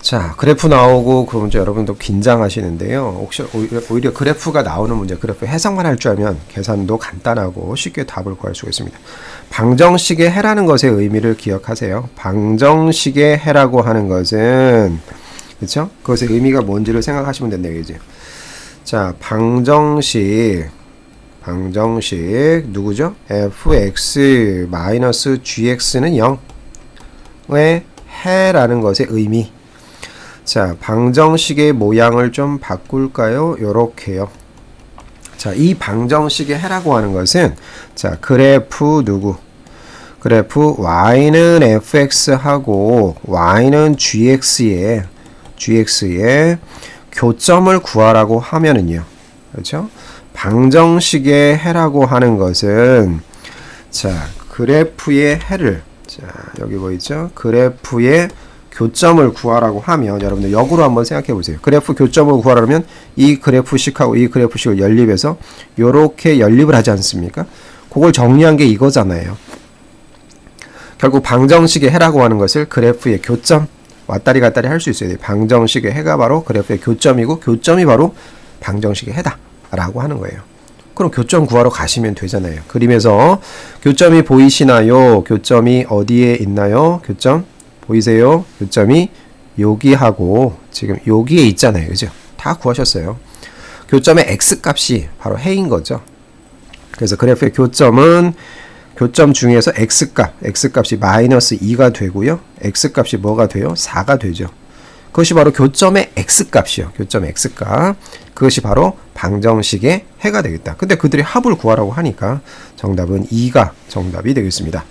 자, 그래프 나오고 그럼 이제 여러분도 긴장하시는데요. 혹시 오히려, 오히려 그래프가 나오는 문제, 그래프 해석만 할 줄 알면 계산도 간단하고 쉽게 답을 구할 수가 있습니다. 방정식의 해라는 것의 의미를 기억하세요. 방정식의 해라고 하는 것은 그렇죠? 그것의 의미가 뭔지를 생각하시면 된다 이제. 자, 방정식 방정식 누구죠? fx gx는 0의 해라는 것의 의미. 자, 방정식의 모양을 좀 바꿀까요? 요렇게요. 자, 이 방정식의 해라고 하는 것은 자, 그래프 누구? 그래프 y는 fx하고 y는 gx에 gx에 교점을 구하라고 하면은요. 그렇죠? 방정식의 해라고 하는 것은 자, 그래프의 해를 자, 여기 보이죠? 그래프의 교점을 구하라고 하면 여러분들 역으로 한번 생각해 보세요. 그래프 교점을 구하려면 이 그래프식하고 이 그래프식을 연립해서 요렇게 연립을 하지 않습니까? 그걸 정리한 게 이거잖아요. 결국 방정식의 해라고 하는 것을 그래프의 교점 왔다리 갔다리 할 수 있어야 돼요. 방정식의 해가 바로 그래프의 교점이고 교점이 바로 방정식의 해다라고 하는 거예요. 그럼 교점 구하러 가시면 되잖아요. 그림에서 교점이 보이시나요? 교점이 어디에 있나요? 교점 보이세요? 교점이 여기하고 지금 여기에 있잖아요. 그죠? 다 구하셨어요. 교점의 x 값이 바로 해인 거죠. 그래서 그래프의 교점은 교점 중에서 x 값, x 값이 마이너스 2가 되고요. x 값이 뭐가 돼요? 4가 되죠. 그것이 바로 교점의 x 값이요. 교점의 x 값. 그것이 바로 방정식의 해가 되겠다. 근데 그들이 합을 구하라고 하니까 정답은 2가 정답이 되겠습니다.